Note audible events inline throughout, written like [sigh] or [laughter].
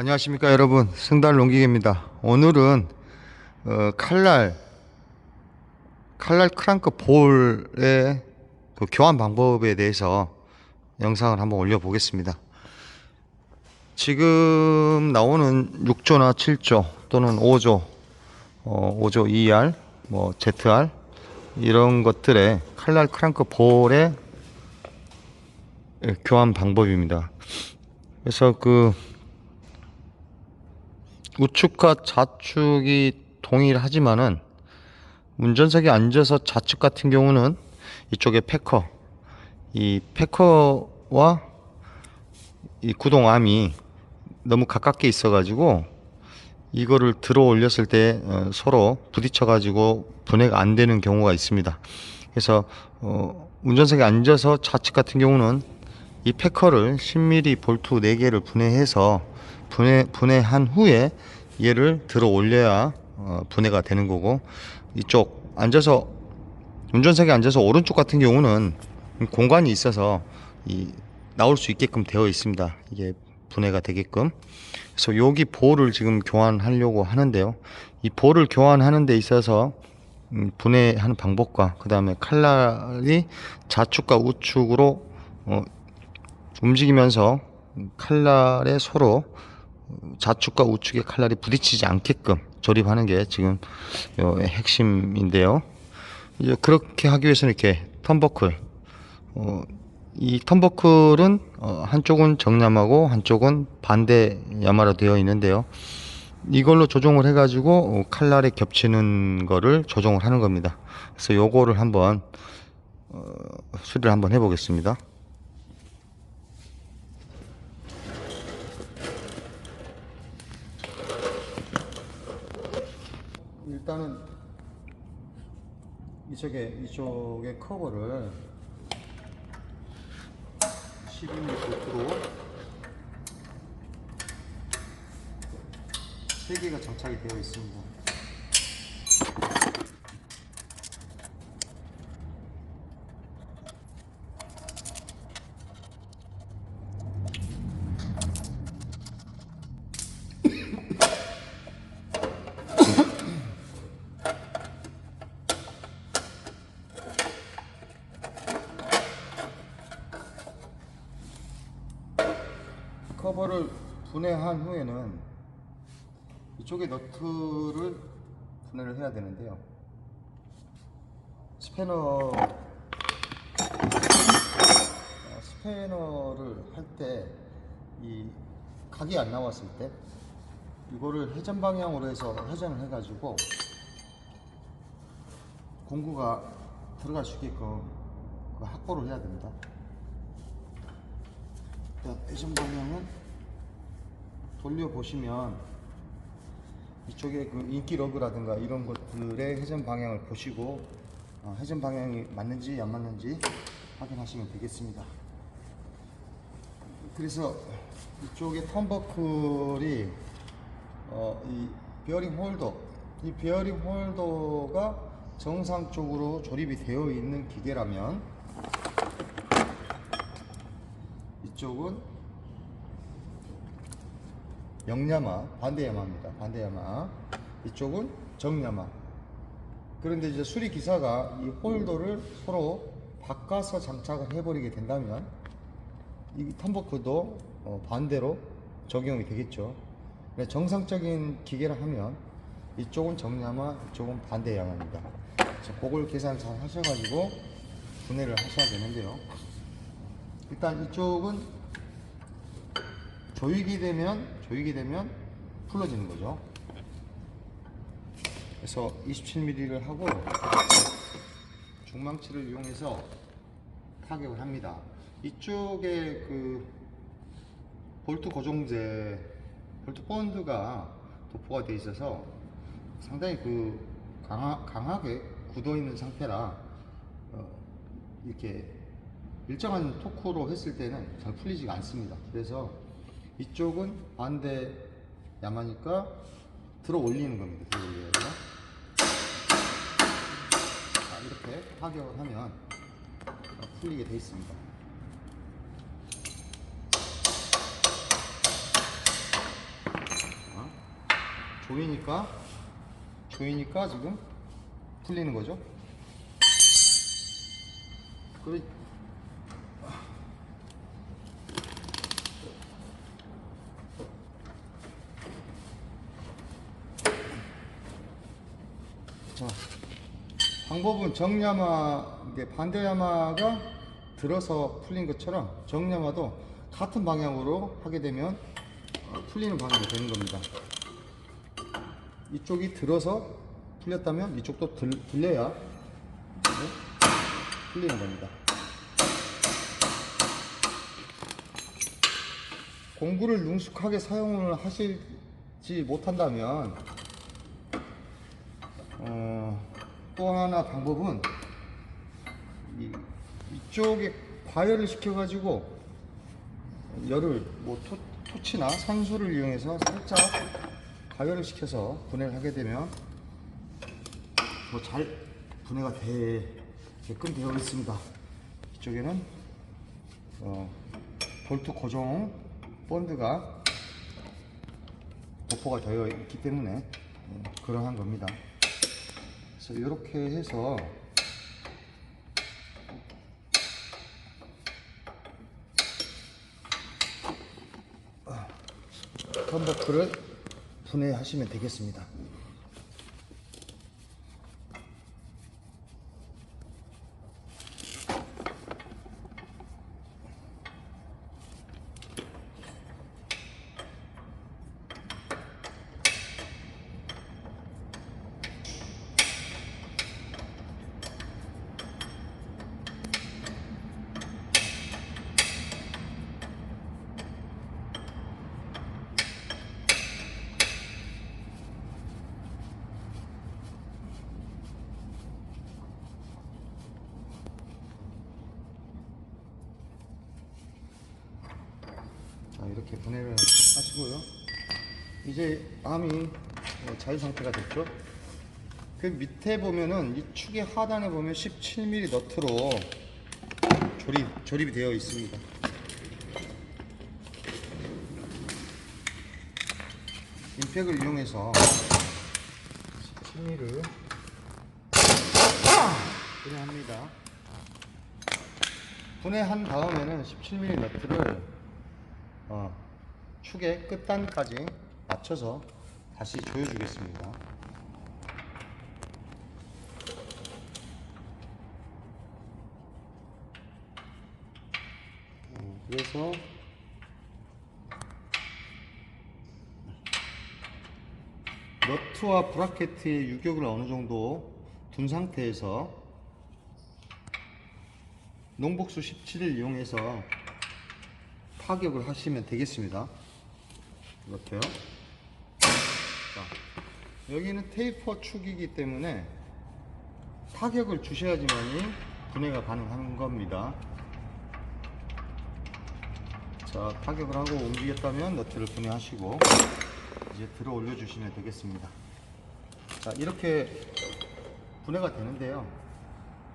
안녕하십니까 여러분. 승달 농기계입니다. 오늘은 어, 칼날 칼날 크랑크 볼의 그 교환 방법에 대해서 영상을 한번 올려 보겠습니다. 지금 나오는 6조나 7조 또는 5조 어, 5조 2R 뭐 ZR 이런 것들의 칼날 크랑크 볼의 예, 교환 방법입니다. 그래서 그 우측과 좌측이 동일하지만은 운전석에 앉아서 좌측 같은 경우는 이쪽에 패커 이 패커와 이 구동암이 너무 가깝게 있어 가지고 이거를 들어 올렸을 때 어, 서로 부딪혀 가지고 분해가 안 되는 경우가 있습니다. 그래서 어, 운전석에 앉아서 좌측 같은 경우는 이 패커를 10mm 볼트 4개를 분해해서 분해, 분해한 후에 얘를 들어 올려야 어, 분해가 되는 거고 이쪽 앉아서 운전석에 앉아서 오른쪽 같은 경우는 공간이 있어서 이 나올 수 있게끔 되어 있습니다. 이게 분해가 되게끔. 그래서 여기 볼을 지금 교환하려고 하는데요. 이 볼을 교환하는 데 있어서 음, 분해하는 방법과 그 다음에 칼날이 좌측과 우측으로 어, 움직이면서 칼날에 서로 좌측과 우측의 칼날이 부딪히지 않게끔 조립하는 게 지금 요 핵심인데요. 이제 그렇게 하기 위해서는 이렇게 턴버클, 어, 이 턴버클은 어, 한쪽은 정야마고 한쪽은 반대 야마로 되어 있는데요. 이걸로 조정을 해가지고 어, 칼날에 겹치는 거를 조정을 하는 겁니다. 그래서 요거를 한번 어, 수리를 한번 해보겠습니다. 일단은 이쪽에 이쪽에 커버를 12mm 볼트로 세 개가 장착이 되어 있습니다. 커버를 분해한 후에는 이쪽에 너트를 분해를 해야 되는데요. 스패너 어, 스패너를 할 때 이 각이 안 나왔을 때 이거를 회전 방향으로 해서 회전을 해가지고 공구가 들어갈 수 있게끔 그 확보를 해야 됩니다. 일단 회전 방향은 돌려 보시면 이쪽에 그 인기 러그라든가 이런 것들의 회전 방향을 보시고 어, 회전 방향이 맞는지 안 맞는지 확인하시면 되겠습니다. 그래서 이쪽에 턴버클이 어, 이 베어링 홀더 이 베어링 홀더가 정상적으로 조립이 되어 있는 기계라면 이쪽은 영야마 반대 야마입니다. 반대 야마. 이쪽은 정야마. 그런데 이제 수리 기사가 이 홀더를 서로 바꿔서 장착을 해버리게 된다면 이 텀버크도 어, 반대로 적용이 되겠죠. 정상적인 기계라 하면 이쪽은 정야마, 이쪽은 반대 야마입니다. 그래서 그걸 계산 잘 하셔가지고 분해를 하셔야 되는데요. 일단 이쪽은 조이게 되면 조이게 되면 풀어지는 거죠. 그래서 27mm를 하고 중망치를 이용해서 타격을 합니다. 이쪽에 그 볼트 고정제 볼트 본드가 도포가 되어 있어서 상당히 그 강하, 강하게 굳어 있는 상태라 어, 이렇게 일정한 토크로 했을 때는 잘 풀리지가 않습니다. 그래서 이쪽은 반대 야마니까 들어 올리는 겁니다. 들어 올려요. 자, 이렇게 타격을 하면 풀리게 돼 있습니다. 조이니까 조이니까 지금 풀리는 거죠. 그 자, 방법은 정야마, 이게 반대야마가 들어서 풀린 것처럼 정야마도 같은 방향으로 하게 되면 어, 풀리는 방향이 되는 겁니다. 이쪽이 들어서 풀렸다면 이쪽도 들, 들려야 네, 풀리는 겁니다. 공구를 능숙하게 사용을 하시지 못한다면 어, 또 하나 방법은 이, 이쪽에 과열을 시켜가지고 열을 뭐 토, 토치나 산소를 이용해서 살짝 과열을 시켜서 분해를 하게 되면 뭐잘 분해가 되게끔 되어 있습니다. 이쪽에는 어, 볼트 고정 본드가 도포가 되어 있기 때문에 예, 그러한 겁니다. 그래서 이렇게 해서 컴버크를 분해하시면 되겠습니다. 자 이렇게 분해를 하시고요. 이제 암이 어, 자유 상태가 됐죠? 그 밑에 보면은 이 축의 하단에 보면 17mm 너트로 조립, 조립이 되어 있습니다. 임팩을 이용해서 17mm를 분해합니다. 분해한 다음에는 17mm 너트를 어, 축의 끝단까지 맞춰서 다시 조여주겠습니다. 어, 그래서 너트와 브라켓의 유격을 어느 정도 둔 상태에서 농복수 17을 이용해서 타격을 하시면 되겠습니다. 이렇게요. 자, 여기는 테이퍼 축이기 때문에 타격을 주셔야지만이 분해가 가능한 겁니다. 자, 타격을 하고 움직였다면 너트를 분해하시고 이제 들어 올려 주시면 되겠습니다. 자, 이렇게 분해가 되는데요.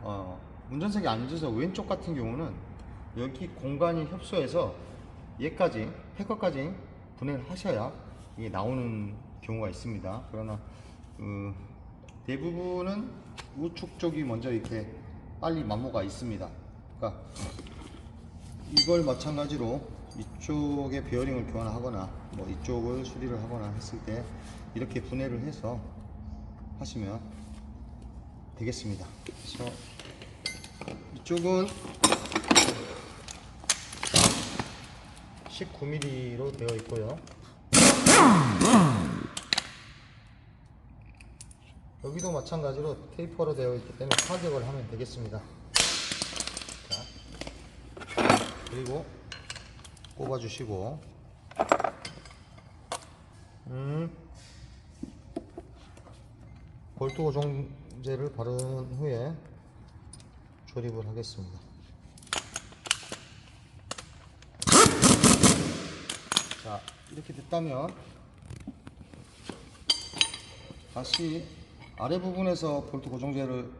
어, 운전석에 앉아서 왼쪽 같은 경우는 여기 공간이 협소해서 얘까지 패커까지 분해를 하셔야 이게 나오는 경우가 있습니다. 그러나 그 대부분은 우측 쪽이 먼저 이렇게 빨리 마모가 있습니다. 그러니까 이걸 마찬가지로 이쪽에 베어링을 교환하거나 뭐 이쪽을 수리를 하거나 했을 때 이렇게 분해를 해서 하시면 되겠습니다. 그래서 이쪽은 19mm로 되어 있고요. 여기도 마찬가지로 테이퍼로 되어 있기 때문에 타격을 하면 되겠습니다. 자, 그리고 꼽아 주시고, 음, 볼트 고정제를 바른 후에 조립을 하겠습니다. 자, 이렇게 됐다면 다시 아래 부분에서 볼트 고정제를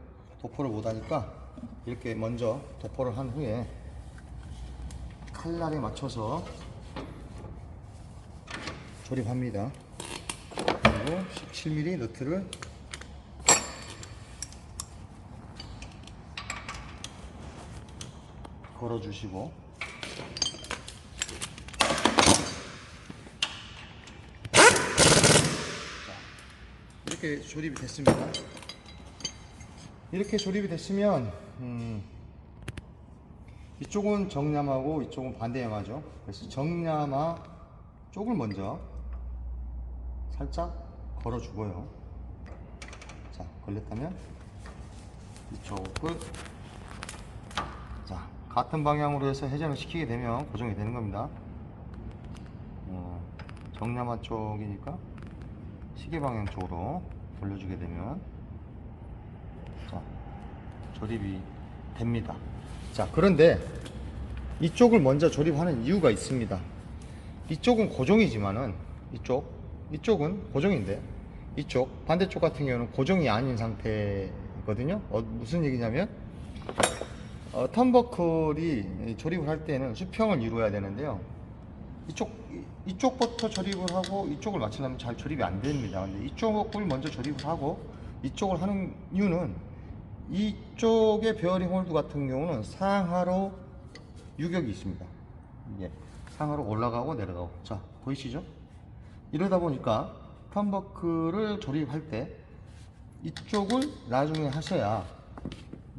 도포를 못하니까 이렇게 먼저 도포를 한 후에 칼날에 맞춰서 조립합니다. 그리고 17mm 너트를 걸어주시고 이렇게 조립이 됐습니다. 이렇게 조립이 됐으면 음, 이쪽은 정남하고 이쪽은 반대양하죠. 그래서 정남하 쪽을 먼저 살짝 걸어 주고요. 자, 걸렸다면 이쪽을 자 같은 방향으로 해서 회전을 시키게 되면 고정이 되는 겁니다. 어, 정남하 쪽이니까 시계 방향 쪽으로 돌려주게 되면 자 조립이 됩니다. 자 그런데 이쪽을 먼저 조립하는 이유가 있습니다. 이쪽은 고정이지만은 이쪽 이쪽은 고정인데 이쪽 반대쪽 같은 경우는 고정이 아닌 상태거든요. 어, 무슨 얘기냐면 어, 턴버클이 조립을 할 때는 수평을 이루어야 되는데요. 이쪽 이- 이쪽부터 조립을 하고 이쪽을 맞추려면 잘 조립이 안 됩니다. 근데 이쪽을 먼저 조립을 하고 이쪽을 하는 이유는 이쪽의 베어링 홀드 같은 경우는 상하로 유격이 있습니다. 이게 상하로 올라가고 내려가고 자 보이시죠? 이러다 보니까 턴버클을 조립할 때 이쪽을 나중에 하셔야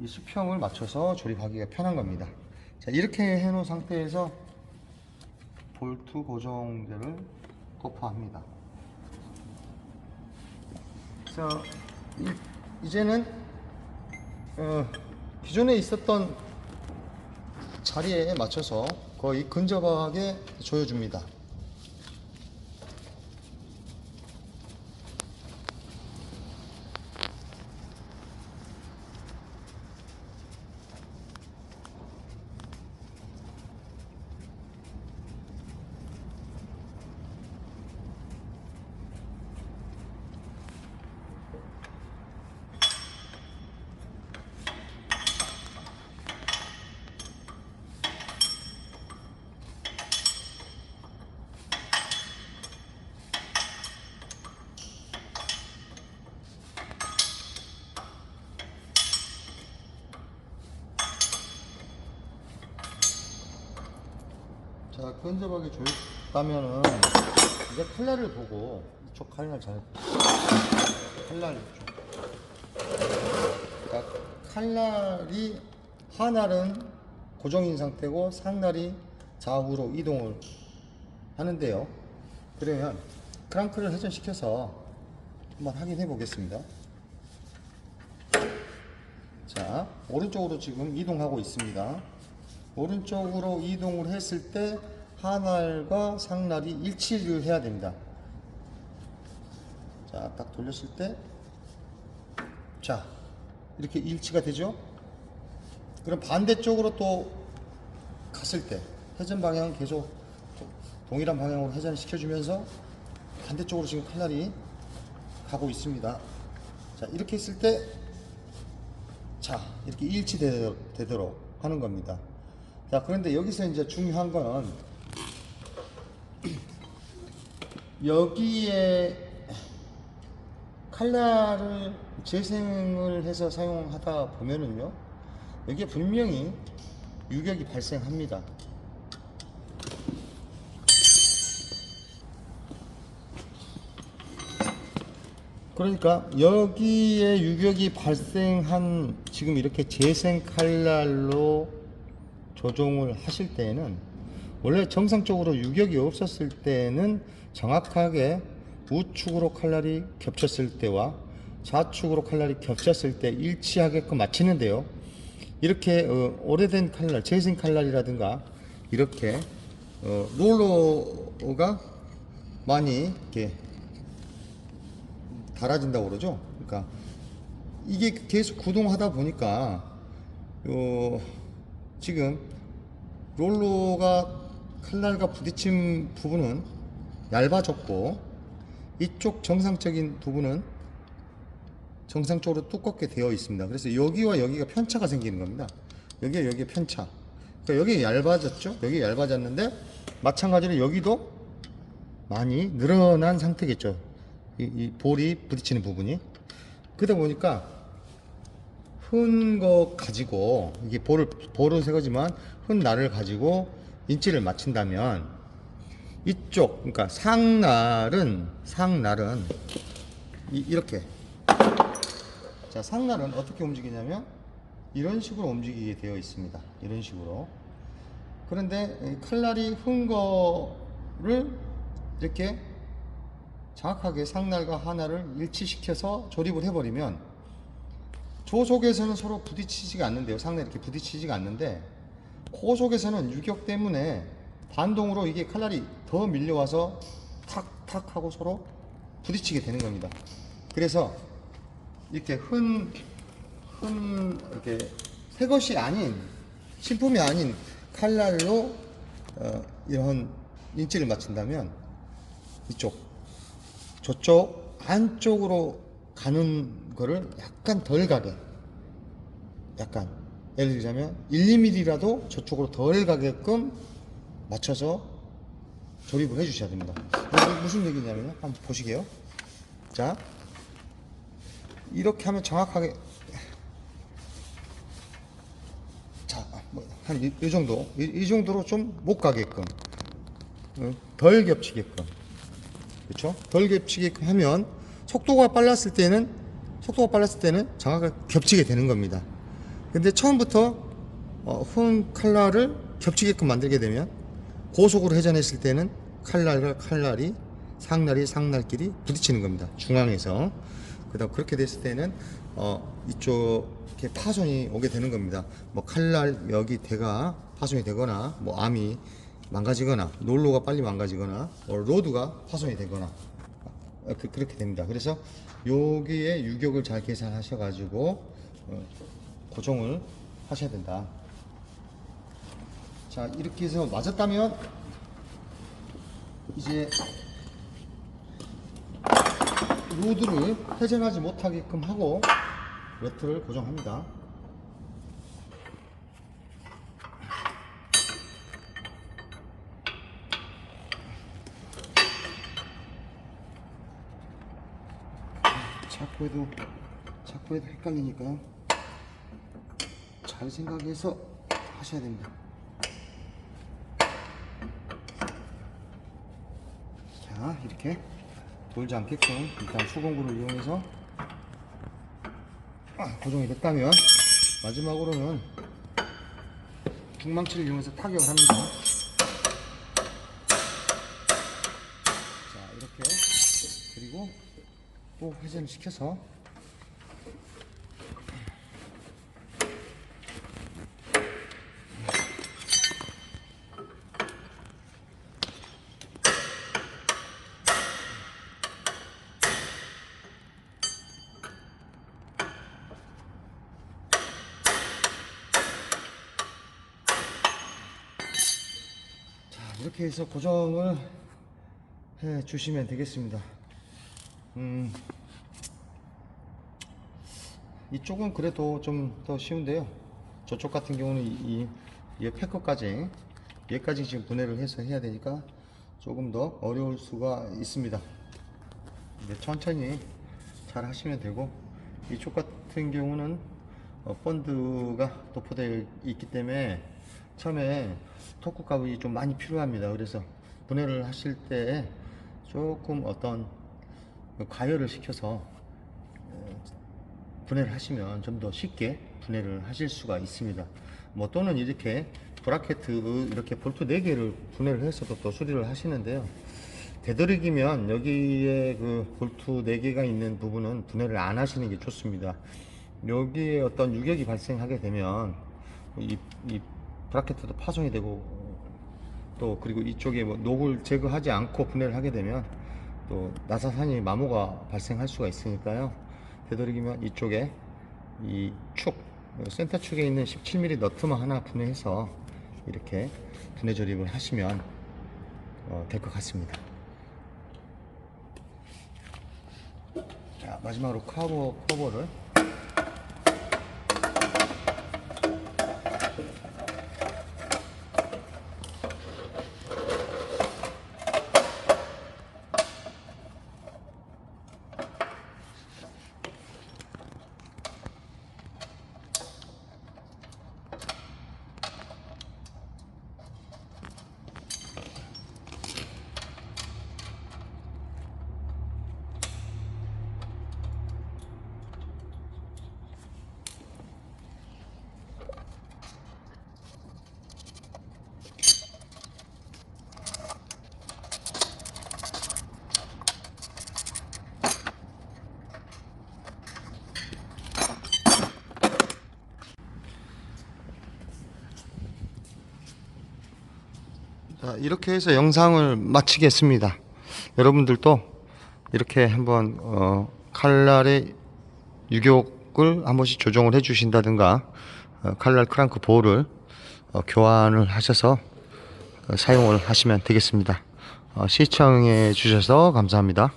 이 수평을 맞춰서 조립하기가 편한 겁니다. 자 이렇게 해놓은 상태에서 볼트 고정제를 도포합니다. 자 이, 제는 어, 기존에 있었던 자리에 맞춰서 거의 근접하게 조여줍니다. 자, 근접하게 조였다면은 이제 칼날을 보고 이쪽 칼날 잘 칼날 쪽. 그러니까 칼날이 하날은 고정인 상태고 상날이 좌우로 이동을 하는데요. 그러면 크랑크를 회전시켜서 한번 확인해 보겠습니다. 자, 오른쪽으로 지금 이동하고 있습니다. 오른쪽으로 이동을 했을 때 하날과 상날이 일치를 해야 됩니다. 자, 딱 돌렸을 때, 자, 이렇게 일치가 되죠? 그럼 반대쪽으로 또 갔을 때, 회전 방향은 계속 도- 동일한 방향으로 회전을 시켜주면서 반대쪽으로 지금 칼날이 가고 있습니다. 자, 이렇게 했을 때, 자, 이렇게 일치되도록 하는 겁니다. 자, 그런데 여기서 이제 중요한 거는 [clears throat] 여기에 칼날을 재생을 해서 사용하다 보면은요, 여기에 분명히 유격이 발생합니다. 그러니까 여기에 유격이 발생한 지금 이렇게 재생 칼날로 조종을 하실 때에는 원래 정상적으로 유격이 없었을 때는 정확하게 우측으로 칼날이 겹쳤을 때와 좌측으로 칼날이 겹쳤을 때 일치하게끔 맞추는데요. 이렇게 어, 오래된 칼날, 재생 칼날이라든가 이렇게 어, 롤러가 많이 이렇게 달아진다고 그러죠. 그러니까 이게 계속 구동하다 보니까 요 지금 롤러가 칼날과 부딪힌 부분은 얇아졌고 이쪽 정상적인 부분은 정상적으로 두껍게 되어 있습니다. 그래서 여기와 여기가 편차가 생기는 겁니다. 여기와 여기에 편차. 그러니까 여기 얇아졌죠? 여기 얇아졌는데 마찬가지로 여기도 많이 늘어난 상태겠죠. 이, 이 볼이 부딪히는 부분이. 그러다 보니까 흔 거 가지고 이게 볼을 볼은 새 거지만 흔 날을 가지고 인치를 맞춘다면 이쪽 그러니까 상날은 상날은 이, 이렇게 자 상날은 어떻게 움직이냐면 이런 식으로 움직이게 되어 있습니다. 이런 식으로 그런데 이 칼날이 흔 거를 이렇게 정확하게 상날과 하나를 일치시켜서 조립을 해버리면 조 속에서는 서로 부딪히지가 않는데요. 상날 이렇게 부딪히지가 않는데 코 속에서는 유격 때문에 반동으로 이게 칼날이 더 밀려와서 탁탁 하고 서로 부딪히게 되는 겁니다. 그래서 이렇게 흔, 흔, 이렇게 새 것이 아닌, 신품이 아닌 칼날로 어, 이런 인치를 맞춘다면 이쪽, 저쪽 안쪽으로 가는 거를 약간 덜 가게, 약간 예를 들자면 1, 2mm라도 저쪽으로 덜 가게끔 맞춰서 조립을 해 주셔야 됩니다. 이게 무슨 얘기냐면 한번 보시게요. 자, 이렇게 하면 정확하게 자, 뭐한 이, 이 정도, 이, 이 정도로 좀 못 가게끔, 어, 덜 겹치게끔, 그렇죠? 덜 겹치게끔 하면 속도가 빨랐을 때는 속도가 빨랐을 때는 정확하게 겹치게 되는 겁니다. 근데 처음부터 어, 흔 칼날을 겹치게끔 만들게 되면 고속으로 회전했을 때는 칼날과 칼날이 상날이 상날끼리 부딪히는 겁니다. 중앙에서. 그다음 그렇게 됐을 때는 어, 이쪽에 파손이 오게 되는 겁니다. 뭐 칼날 여기 대가 파손이 되거나 뭐 암이 망가지거나 롤러가 빨리 망가지거나 뭐 로드가 파손이 되거나 어, 그, 그렇게 됩니다. 그래서 여기에 유격을 잘 계산하셔가지고 어, 고정을 하셔야 된다. 자 이렇게 해서 맞았다면 이제 로드를 회전하지 못하게끔 하고 너트를 고정합니다. 자꾸 해도 자꾸 해도 헷갈리니까 잘 생각해서 하셔야 됩니다. 자 이렇게 돌지 않게끔 일단 수공구를 이용해서 아, 고정이 됐다면 마지막으로는 중망치를 이용해서 타격을 합니다. 자 이렇게 그리고 또 회전을 시켜서 자, 이렇게 해서 고정을 해 주시면 되겠습니다. 음, 이쪽은 그래도 좀 더 쉬운데요. 저쪽 같은 경우는 이, 이, 이 패커까지, 얘까지 지금 분해를 해서 해야 되니까 조금 더 어려울 수가 있습니다. 네, 천천히 잘 하시면 되고, 이쪽 같은 경우는 어, 본드가 도포되어 있기 때문에 처음에 토크 값이 좀 많이 필요합니다. 그래서 분해를 하실 때 조금 어떤 가열을 시켜서 어, 분해를 하시면 좀 더 쉽게 분해를 하실 수가 있습니다. 뭐 또는 이렇게 브라켓 이렇게 볼트 4개를 분해를 해서도 또 수리를 하시는데요. 되도록이면 여기에 그 볼트 4개가 있는 부분은 분해를 안 하시는 게 좋습니다. 여기에 어떤 유격이 발생하게 되면 이, 이 브라켓도 파손이 되고 또 그리고 이쪽에 뭐 녹을 제거하지 않고 분해를 하게 되면 또 나사산이 마모가 발생할 수가 있으니까요. 되도록이면 이쪽에 이 축, 센터 축에 있는 17mm 너트만 하나 분해해서 이렇게 분해 조립을 하시면 어, 될 것 같습니다. 자, 마지막으로 커버, 커버를 이렇게 해서 영상을 마치겠습니다. 여러분들도 이렇게 한번 어, 칼날의 유격을 한 번씩 조정을 해 주신다든가 어, 칼날 크랑크 볼을 어, 교환을 하셔서 어, 사용을 하시면 되겠습니다. 어, 시청해 주셔서 감사합니다.